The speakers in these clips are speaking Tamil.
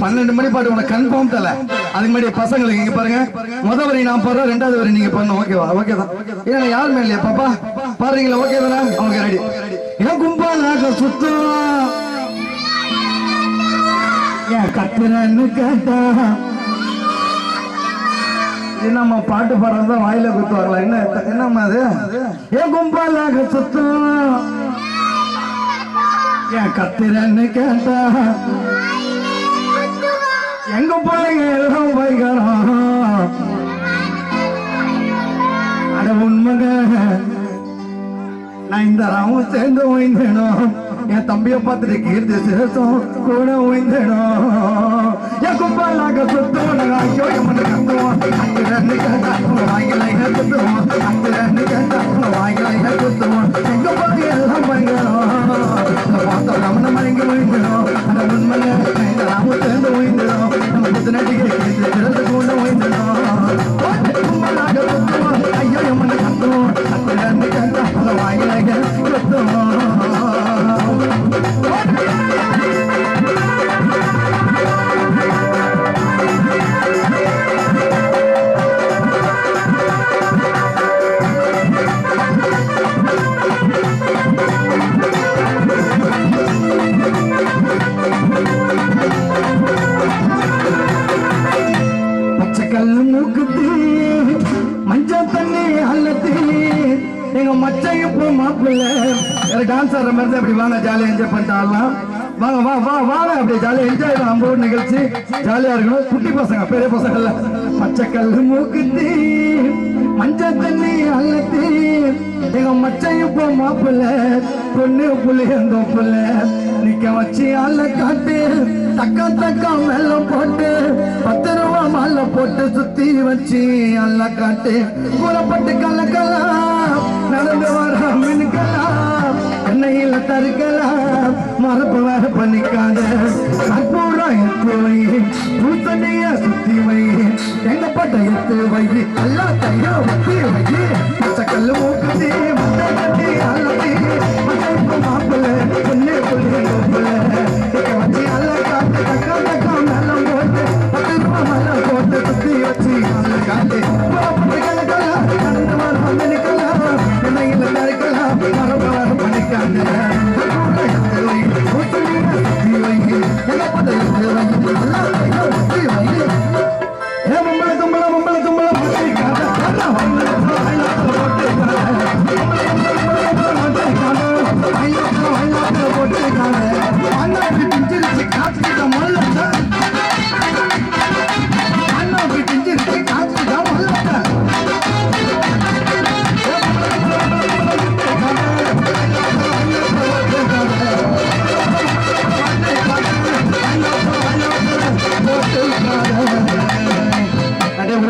பன்னெண்டு மணி பாட்டு உனக்கு கன்ஃபார்ம் தல. அதுக்கு முன்னாடி பசங்களுக்கு இங்க பாருங்க. முத வரி நான் போடுறேன் ரெண்டாவது வரி நீங்க பண்ணும் ஓகேவா ஓகே தான். ஏன்னா யார் மேல இல்லையா பாப்பா? பாருங்களா ஓகே தானே? அவங்க ரெடி ஏன் கும்பலாக சுத்தம் ஏன் கத்துறன்னு கேட்டா. என்னம்மா பாட்டு பாடுறதா வாயில குத்துவாங்களா என்ன என்னம்மா அது? ஏன் கும்பலாக சுத்தம் ஏன் கத்துறன்னு கேட்டா. எங்க பிள்ளைங்க எல்லாம் வைக்கிறோம் அட உண்மைங்க நான் இந்த ராமும் சேர்ந்து ஓய்ந்தேனும் என் தம்பிய பார்த்துட்டு கீர்த்தி சேசம் கூட ஓய்ந்தேனும் என் குப்பாலாக சுத்தம் ஐயோ எம்மனை கத்துவோம் அங்கு ரெண்டு கேட்டா வாங்கல குத்துவோம் அங்கு ரெண்டு கேட்டா வாங்கல குத்துவோம் எங்க போறீங்க எல்லாம் வைக்கிறோம் பார்த்தோம் நம்ம மறைங்க ஓய்ந்தேனும் அட உண்மைங்க நம்ம புத்தனடிக்கு கீர்த்தி கூட எங்க மச்சையும் போ மாப்பிள்ள. வேற டான்ஸ் ஆடுற மாதிரி தான் அப்படி வாங்க ஜாலியா என்ஜாய் பண்ணிட்டு ஆடலாம் வாங்க வா வா வாங்க அப்படி ஜாலியா என்ஜாய் நம்ம நிகழ்ச்சி ஜாலியா இருக்கணும். குட்டி பசங்க பெரிய பசங்க இல்ல பச்சைக்கல்லு மூக்குத்தி மஞ்சள் தண்ணி அல்லத்தி எங்க மச்சையும் போ மாப்பிள்ள. பொண்ணு புளியந்தோப்புல நிக்க வச்சு அல்ல காட்டு. தக்கா தக்கா வெள்ளம் போட்டு. பத்து ரூபா மாலை போட்டு சுத்தி வச்சு அல்ல காட்டு. கூறப்பட்டு கலக்கலாம். நடந்து வர மினுக்கலாம் எண்ணெயில தருக்கலாம் மறப்பவர் பண்ணிக்காத கற்பூரம் எத்து வை பூசணிய சுத்தி வை. எங்க பட்ட எத்து வை. எல்லா தையா ஒத்தி வை. பச்சை கல்லு மூக்குத்தி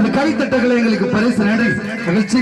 இரண்டு கைத்தட்டங்களை எங்களுக்கு பரிசு நடி நிகழ்ச்சி